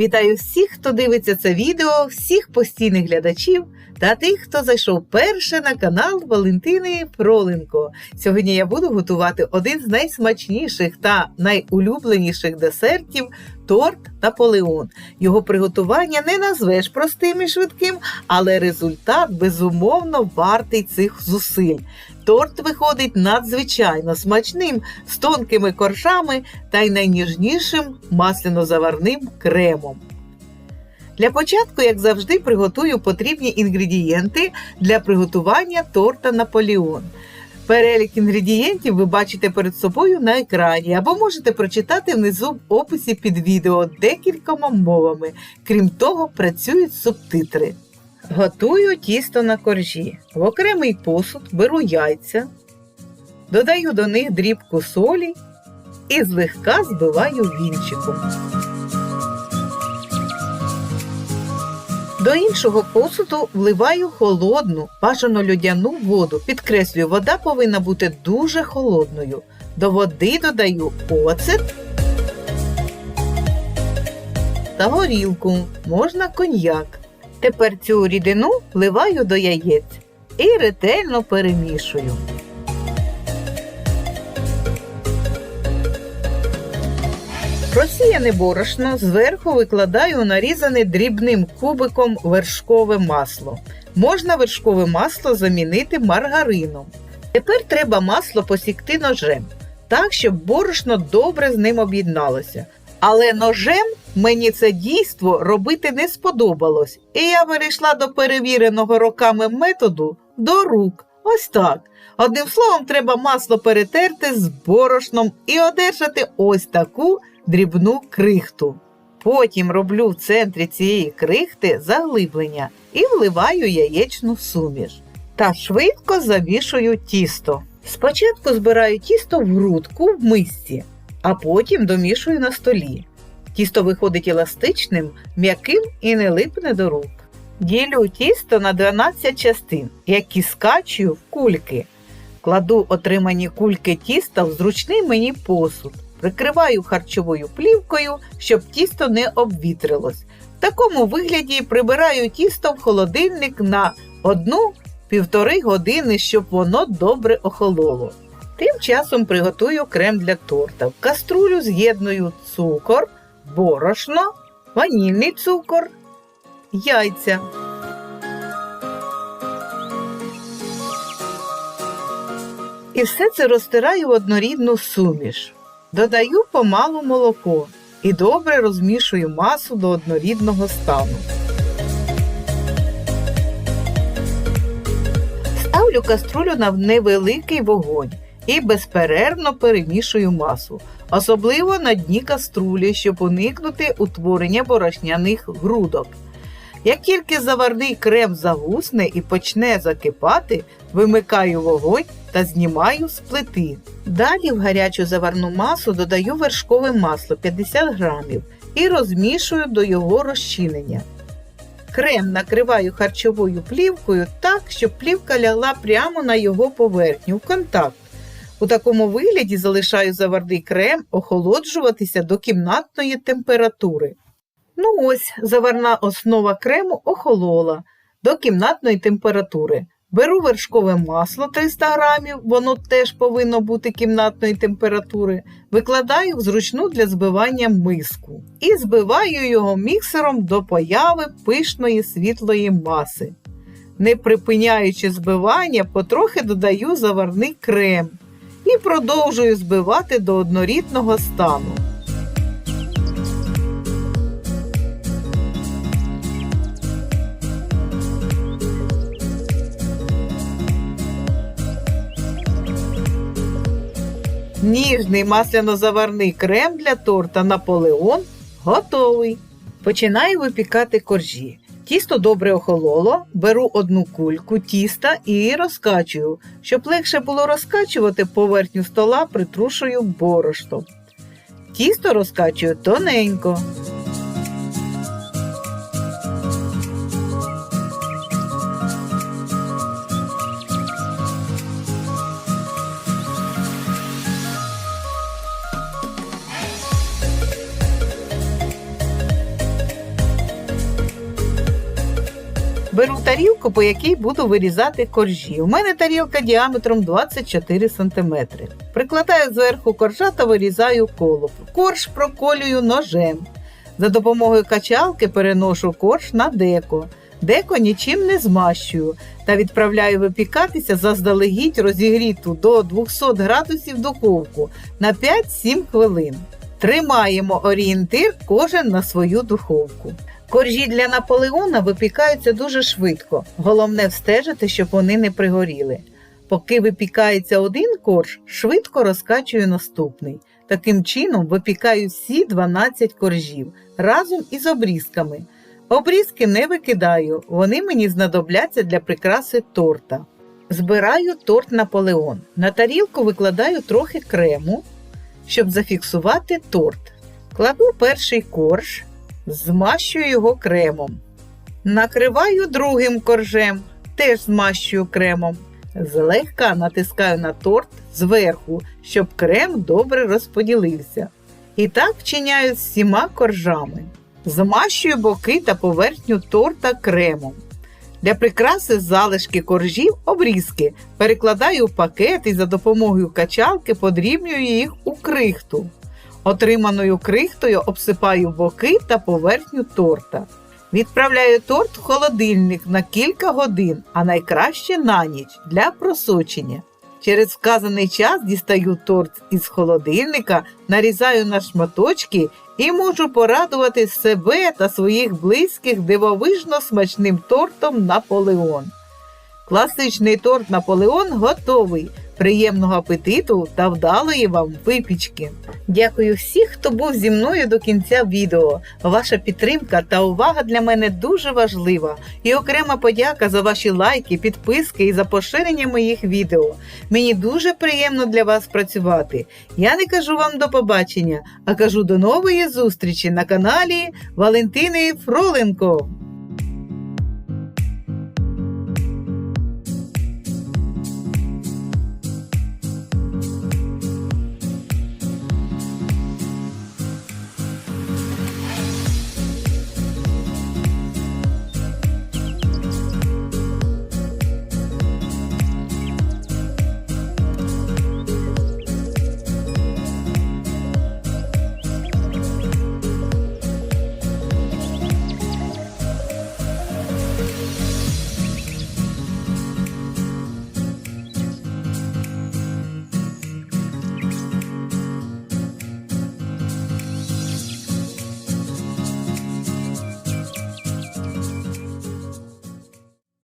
Вітаю всіх, хто дивиться це відео, всіх постійних глядачів та тих, хто зайшов перше на канал Валентини Фроленко. Сьогодні я буду готувати один з найсмачніших та найулюбленіших десертів торт Наполеон. Його приготування не назвеш простим і швидким, але результат безумовно вартий цих зусиль. Торт виходить надзвичайно смачним, з тонкими коржами та й найніжнішим масляно-заварним кремом. Для початку, як завжди, приготую потрібні інгредієнти для приготування торта Наполеон. Перелік інгредієнтів ви бачите перед собою на екрані або можете прочитати внизу в описі під відео декількома мовами. Крім того, працюють субтитри. Готую тісто на коржі. В окремий посуд беру яйця, додаю до них дрібку солі і злегка збиваю вінчиком. До іншого посуду вливаю холодну, бажано льодяну воду. Підкреслюю, вода повинна бути дуже холодною. До води додаю оцет та горілку, можна коньяк. Тепер цю рідину вливаю до яєць і ретельно перемішую. Просіяне борошно зверху викладаю нарізане дрібним кубиком вершкове масло. Можна вершкове масло замінити маргарином. Тепер треба масло посікти ножем, так, щоб борошно добре з ним об'єдналося. Але ножем мені це дійство робити не сподобалось, і я перейшла до перевіреного роками методу до рук. Ось так. Одним словом, треба масло перетерти з борошном і одержати ось таку дрібну крихту. Потім роблю в центрі цієї крихти заглиблення і вливаю яєчну суміш. Та швидко замішую тісто. Спочатку збираю тісто в грудку в мисці, а потім домішую на столі. Тісто виходить еластичним, м'яким і не липне до рук. Ділю тісто на 12 частин, які скачую в кульки. Кладу отримані кульки тіста в зручний мені посуд. Прикриваю харчовою плівкою, щоб тісто не обвітрилось. В такому вигляді прибираю тісто в холодильник на 1-1,5 години, щоб воно добре охололо. Тим часом приготую крем для торта. В каструлю з'єдную цукор, борошно, ванільний цукор, яйця. І все це розтираю в однорідну суміш. Додаю помалу молоко і добре розмішую масу до однорідного стану. Ставлю каструлю на невеликий вогонь і безперервно перемішую масу, особливо на дні каструлі, щоб уникнути утворення борошняних грудок. Як тільки заварний крем загусне і почне закипати, вимикаю вогонь та знімаю з плити. Далі в гарячу заварну масу додаю вершкове масло 50 грамів і розмішую до його розчинення. Крем накриваю харчовою плівкою так, щоб плівка лягла прямо на його поверхню в контакт. У такому вигляді залишаю заварний крем охолоджуватися до кімнатної температури. Ну ось, заварна основа крему охолола до кімнатної температури. Беру вершкове масло 300 грамів, воно теж повинно бути кімнатної температури. Викладаю в зручну для збивання миску і збиваю його міксером до появи пишної світлої маси. Не припиняючи збивання, потрохи додаю заварний крем і продовжую збивати до однорідного стану. Ніжний масляно-заварний крем для торта Наполеон готовий. Починаю випікати коржі. Тісто добре охололо, беру одну кульку тіста і розкачую. Щоб легше було розкачувати поверхню стола, притрушую борошном. Тісто розкачую тоненько. Беру тарілку, по якій буду вирізати коржі. У мене тарілка діаметром 24 см. Прикладаю зверху коржа та вирізаю колоб. Корж проколюю ножем. За допомогою качалки переношу корж на деко. Деко нічим не змащую та відправляю випікатися заздалегідь розігріту до 200 градусів духовку на 5-7 хвилин. Тримаємо орієнтир кожен на свою духовку. Коржі для Наполеона випікаються дуже швидко. Головне встежити, щоб вони не пригоріли. Поки випікається один корж, швидко розкачую наступний. Таким чином випікаю всі 12 коржів разом із обрізками. Обрізки не викидаю, вони мені знадобляться для прикраси торта. Збираю торт Наполеон. На тарілку викладаю трохи крему, щоб зафіксувати торт. Кладу перший корж, змащую його кремом. Накриваю другим коржем, теж змащую кремом. Злегка натискаю на торт зверху, щоб крем добре розподілився. І так вчиняю з всіма коржами. Змащую боки та поверхню торта кремом. Для прикраси залишки коржів обрізки перекладаю в пакет і за допомогою качалки подрібнюю їх у крихту. Отриманою крихтою обсипаю боки та поверхню торта. Відправляю торт в холодильник на кілька годин, а найкраще на ніч для просочення. Через вказаний час дістаю торт із холодильника, нарізаю на шматочки і можу порадувати себе та своїх близьких дивовижно смачним тортом Наполеон. Класичний торт Наполеон готовий. Приємного апетиту та вдалої вам випічки. Дякую всіх, хто був зі мною до кінця відео. Ваша підтримка та увага для мене дуже важлива. І окрема подяка за ваші лайки, підписки і за поширення моїх відео. Мені дуже приємно для вас працювати. Я не кажу вам до побачення, а кажу до нової зустрічі на каналі Валентини Фроленко.